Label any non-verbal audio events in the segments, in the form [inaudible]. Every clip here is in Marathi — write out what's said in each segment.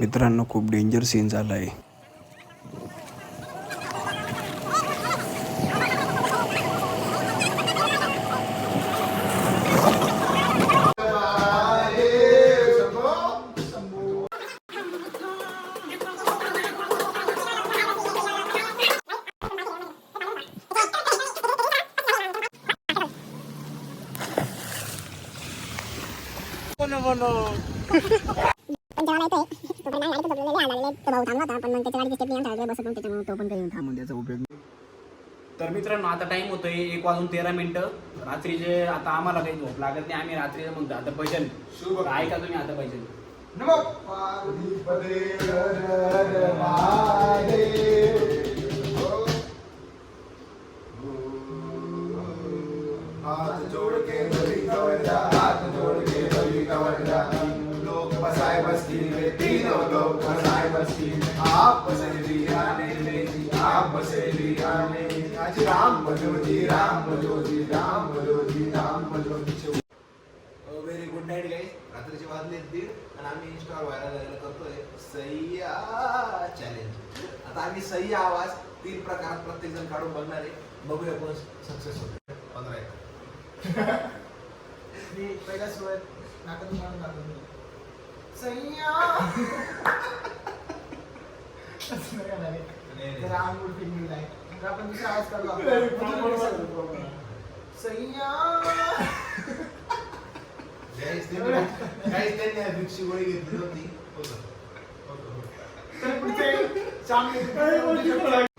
मित्रांनो खूप डेंजर सीन झाला आहे पण जेव्हा तो भाऊ थांबला होता पण मग त्याच्या गाडीची स्टेप नाही ठरवली बसत मग त्याच्यामुळे तो पण काही थांबला म्हणून त्याचा उपयोग तर मित्रांनो आता टाइम होतोय एक वाजून तेरा मिनिटं. रात्रीचे आता आम्हाला काही झोप लागत नाही. आम्ही रात्रीचं म्हणतो आता भजन. ऐका तुम्ही आता भजन. हाथ जोड़ बस्ती में आप आने आने आज Ram Ram Ram Ram very good night guys रात्रीचे वाजले दीड आणि आम्ही इंस्टावर व्हायरल झालेलं करतोय सह्या चॅलेंज आता आम्ही सह्या आवाज तीन प्रकारात प्रत्येक जण काढून बघणार आहे. बघूया कोण सक्सेस होते पंधरा एक. [laughs] मी पहिला सुरुवात नाकातून मारून दाखवतो [laughs] जरा [laughs] आंघोळ तर आपण दुसरा आवाज काढलो सह्या काहीच त्यांनी भिक्षी गोळी घेतली होती सह्या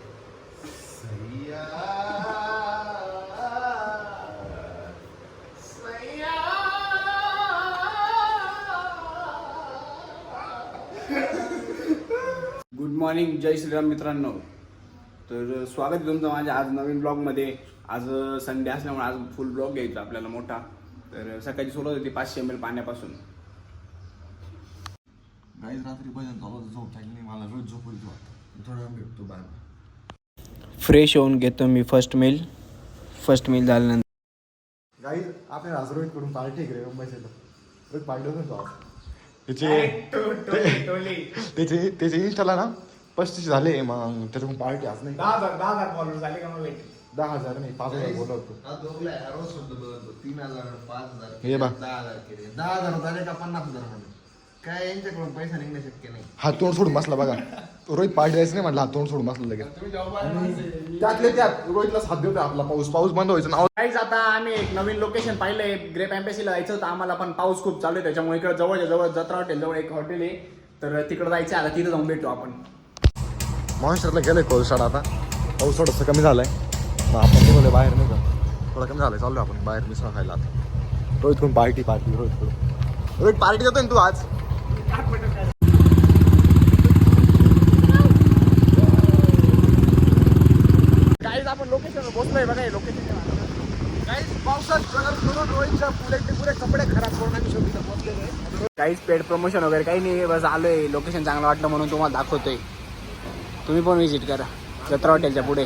मॉर्निंग जय श्रीराम मित्रांनो. तर स्वागत आहे तुमचं माझ्या आज नवीन ब्लॉगमध्ये. आज संडे असल्यामुळे आज फुल ब्लॉग घ्यायचा आपल्याला मोठा. तर सकाळची सुरुवात होती पाचशे एम एल पाण्यापासून. गाईज रात्री भजन चालू झोप मला रोज झोप थोडा भेटतो फ्रेश होऊन घेतो मी फर्स्ट मिल फर्स्ट मिल झाल्यानंतर. गाईज आपल्या आज रोहित पार्टी रोहित पार्टी होतो त्याचे त्याचे त्याचे इंस्टाला ना पस्तीस झाले मग त्याच्याकडून पार्टी आज नाही. दहा हजार दहा हजार फॉलोअर झाले का मग दहा हजार नाही पाच हजार बोलवतो हा दोघला रोज शब्द बदलतो तीन हजार पाच हजार हे. दहा हजार केले. दहा हजार झाले का पन्नास हजार म्हणून? काय यांच्याकडून पैसा निघणं शक्य नाही. हा तोंड सोडून बसला बघा. तो रोहित पार्टी द्यायचं नाही म्हटलं हा तोंड सोडून बसला लगेच. त्यातले त्यात रोहितला साथ देतो आपला. पाऊस पाऊस बंद व्हायचं नाव काहीच आता आम्ही एक नवीन लोकेशन पाहिलंय ग्रेप एम्बेसीला जायचं होतं. आम्हाला पण पाऊस खूप चालू आहे त्याच्यामुळे इकडे जवळच्या जवळ जत्रा हॉटेल जवळ एक हॉटेल आहे. तर तिकडे जायचं आहे. आता तिथं जाऊन भेटू आपण. मॉन्स्टरला महाराष्ट्रातला आहे पाऊस आता. पाऊस थोडंसं कमी झालाय. मग आपण निघालोय बाहेर नाही का थोडं कमी झालं झालंय चाललो आपण बाहेर मिसळ खायला आता. रोहित कडून पार्टी पार्टी रोहित कडून रोहित पार्टी देतोय ना तू आज? काहीच आपण लोकेशन पोहोचलोय बघा लोकेशन पुरे कपडे खराब करून आम्ही शेवटी इथं पोहोचलेलो आहे. काहीच पेड प्रमोशन वगैरे काही नाही बस आलोय. लोकेशन चांगलं वाटलं म्हणून तुम्हाला दाखवतोय. तुम्ही पण विजिट करा. जत्रा हॉटेलच्या पुढे.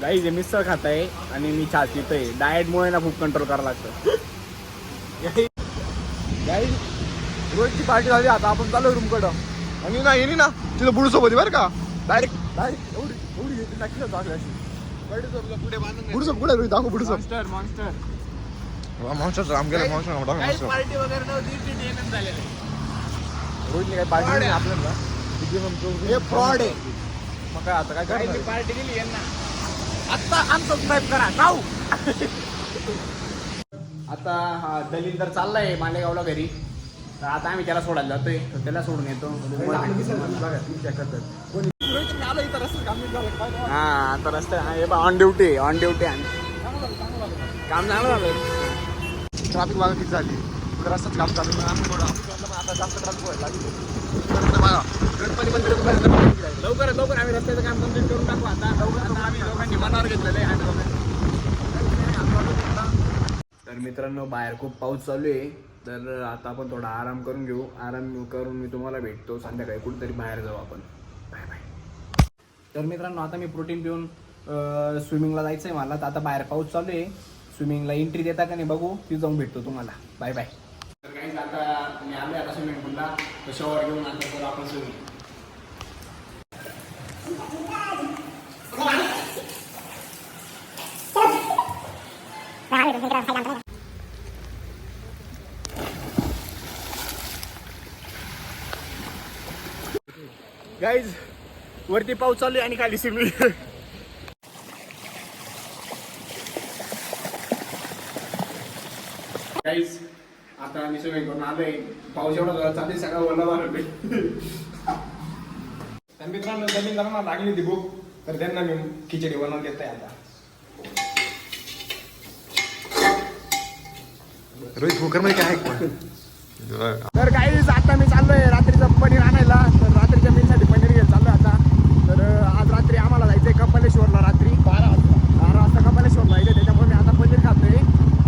गाईज हे मिसळ खात आहे आणि मी चहा पितोय. डाएटमुळे ना खूप कंट्रोल करावं लागतं. गाईज रोहितची पार्टी झाली आता आपण चालू रूम कडं. आणि ना येणी ना तिथं बुडू सोबत बरं का? डायरेक्ट डायरेक्ट एवढी एवढी घेतली ना किलो टाकली बुडू पुढे रोहित? दाखव बुडू मॉन्स्टर मॉन्स्टर माणसाचं राम गेला पार्टी वगैरे नव्हती रोहितने काही पार्टी नाही आपल्याला. हे फ्रॉड आहे. मग काय आता काय करणार? पार्टी दिली यांना. आता अनसबस्क्राईब करा. जाऊ. आता हा दलिंदर चाललाय मालेगावला घरी. तर आता आम्ही त्याला सोडायला जातोय. तर त्याला सोडून येतो. हा आता रस्ता हा, हे ऑन ड्युटी ऑन ड्युटी काम चांगलं झालं. ट्रॅफिक वागा किती झाली? रस्त्यात काम चालू. आम्ही थोडं आम्ही आता जास्त ट्रॅफिक व्हायला लागली. गणपती मंदिर लवकर लवकर आम्ही रस्त्याचं काम कंप्लीट करून टाकू. आता लवकर आता आम्ही दोघांनी मनावर घेतलेलं आहे आम्ही दोघांनी तर मित्रांनो बाहेर खूप पाऊस चालू आहे. तर आता आपण थोडा आराम करून घेऊ. आराम करून मी तुम्हाला भेटतो संध्याकाळी. कुठेतरी बाहेर जाऊ आपण. Bye bye. तर मित्रांनो आता मी प्रोटीन पिऊन स्विमिंगला जायचं आहे मला. तर आता बाहेर पाऊस चालू आहे. स्विमिंगला एंट्री देता का नाही बघू. ती जाऊन भेटतो तुम्हाला. Bye bye. तर काही आता मी आलो आता स्विमिंग पूलला तर तर शॉवर घेऊन आता करू आपण स्विमिंग गाईज वरती पाऊस चालू आहे आणि खाली स्विमिंग गाईज आता आम्ही स्विमिंग करून आलोय. पाऊस एवढा जोरात चालू आहे, सगळं ओला मारले तर मित्रांनो जमीन जरा लागली होती भूक तर त्यांना मी खिचडी बनवून देत आहे आता. रोहित कुकरमध्ये काय तर काही आता मी चाललोय. रात्रीचं पनीर आणायला तर रात्रीच्या मीसाठी पनीर घ्यायला चाललोय आता तर अं, आज रात्री आम्हाला जायचंय कपालेश्वरला रात्री बारा वाजता बारा वाजता कपालेश्वरला जायचंय त्याच्यामुळे मी आता पनीर खातोय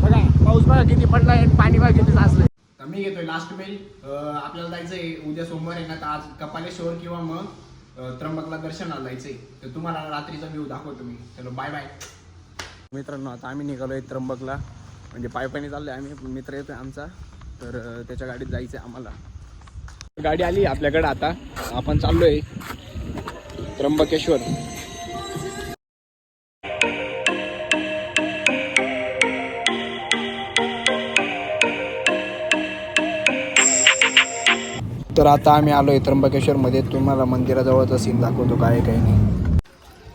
बघा पाऊस बघा किती पडलाय आणि पाणी बघा किती साचलंय तर मी घेतोय लास्ट मेल आपल्याला जायचंय उद्या सोमवार आहे ना तर आज कपालेश्वर किंवा मग त्र्यंबकला दर्शनाला जायचंय तर तुम्हाला रात्रीचा व्ह्यू दाखवतो मी. चलो बाय बाय मित्रांनो आता आम्ही निघालोय त्र्यंबकला. म्हणजे पायपाणी चाललोय आम्ही मित्र येतोय आमचा तर त्याच्या गाडीत जायचंय आम्हाला. गाडी आली आपल्याकडे आता. आपण चाललोय त्र्यंबकेश्वर. तर आता आम्ही आलोय त्र्यंबकेश्वरमध्ये. तुम्हाला मंदिराजवळचा सीन दाखवतो काय आहे, काही नाही.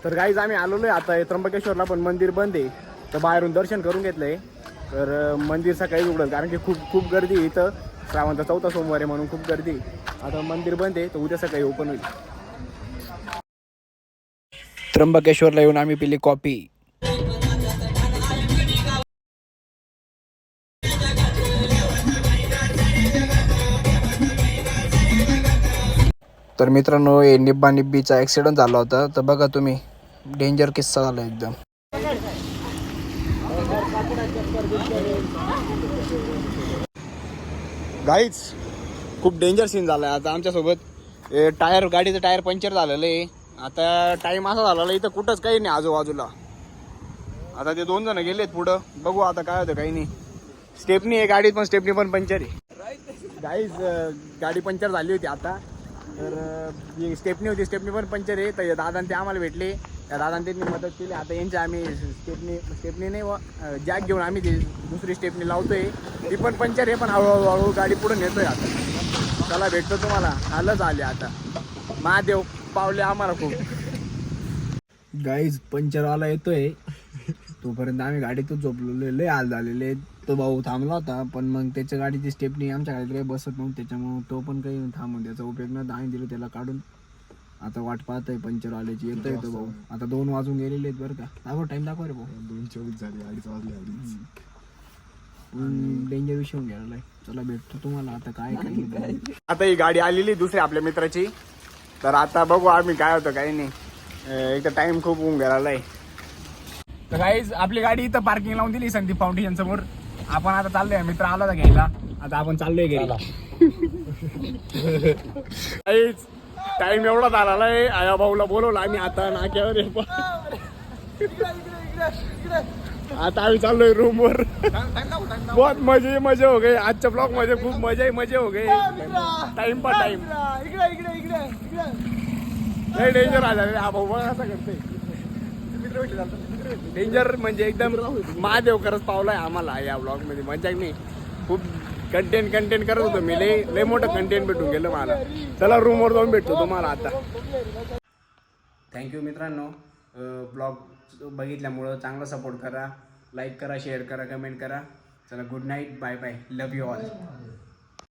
तर गाईज आम्ही आलेलो आहे आता त्र्यंबकेश्वरला पण मंदिर बंद आहे. तर बाहेरून दर्शन करून घेतलंय. तर अं, मंदिर सकाळी उघडलं कारण की खूप खूप गर्दी आहे इथं. श्रावणचा चौथा सोमवार आहे म्हणून खूप गर्दी आहे. आता मंदिर बंद आहे तर उद्या सकाळी ओपन होईल. त्र्यंबकेश्वरला येऊन आम्ही पिली कॉफी तर मित्रांनो हे निब्बा निब्बीचा ॲक्सिडेंट झाला होता. तर बघा तुम्ही डेंजर किस्सा झाला एकदम. गाईच खूप डेंजर सीन झाला आता आमच्यासोबत ए, टायर गाडीचं टायर पंक्चर झालेलं आहे. आता टाईम असा झालेला इथं कुठंच काही नाही आजूबाजूला. आता ते दोन जण गेलेत पुढं. बघू आता काय होतं काही नाही. स्टेपनी आहे गाडीत पण स्टेपनी पण पंक्चर आहे. गाईज गाडी पंक्चर झाली होती आता. तर जी स्टेपनी होती. स्टेपनी पण पंचर आहे. तर दादा ते आम्हाला भेटले. त्या दादांनी त्यांनी मदत केली. आता यांची आम्ही स्टेपनी स्टेपनी नाही व जॅक घेऊन आम्ही ती दुसरी स्टेपनी लावतोय. ती पण पंक्चर आहे पण हळूहळू हळूहळू गाडी पुढे नेतोय आता. चला भेटतो तुम्हाला. आलंच आले आता. महादेव पावले आम्हाला खूप. गाईज पंचरवाला येतोय. तोपर्यंत आम्ही गाडीतच झोपलेलो लय हाल झालेले तो भाऊ थांबला होता पण मग त्याच्या गाडीची स्टेपनी आमच्या गाडीत काही बसत नव्हती त्याच्यामुळे तो पण काही थांबून त्याचा उपयोग न आम्ही दिलो त्याला काढून. आता वाट पाहतोय पंचर आल्याची येतोय तो भाऊ. आता दोन वाजून गेलेले आहेत बरं का. दाखव टाइम दाखव रे भाऊ. दोन चोवीस झाली अडीच वाजले अडीच. डेंजर विषय होऊन गेलेला आहे. चला भेटतो तुम्हाला. आता काय काय आता ही गाडी आलेली दुसरी आपल्या मित्राची. तर आता बघू आम्ही काय होतं काही नाही. अं, एक तर टाइम खूप होऊन गेलेला आहे. तर काहीच आपली गाडी इथं पार्किंग लावून दिली संदीप फाउंडेशन समोर. आपण आता चाललोय मित्र आला होता घ्यायला. आता आपण चाललोय घरी. काहीच टाइम [laughs] एवढा झालेला आहे. आया भाऊला बोलवलं आम्ही आता नाक्यावर. आता आम्ही चाललोय रूम वर. बहुत मजे मजे हो गए. आजच्या ब्लॉगमध्ये खूप मजे मजे हो गए. टाइम पर टाइम लय डेंजर आला हा भाऊ बघा कसा करतोय. डेंजर म्हणजे एकदम महादेव करत पावलाय आम्हाला या ब्लॉगमध्ये मजा म्हणजे नाही खूप कंटेंट कंटेंट करत होतो. मी लय लय मोठं कंटेंट भेटून गेलं मला. चला रूमवर जाऊन भेटतो तुम्हाला आता. थँक्यू मित्रांनो. ब्लॉग बघितल्यामुळं चांगला सपोर्ट करा. लाईक करा शेअर करा कमेंट करा. चला good night bye bye love you all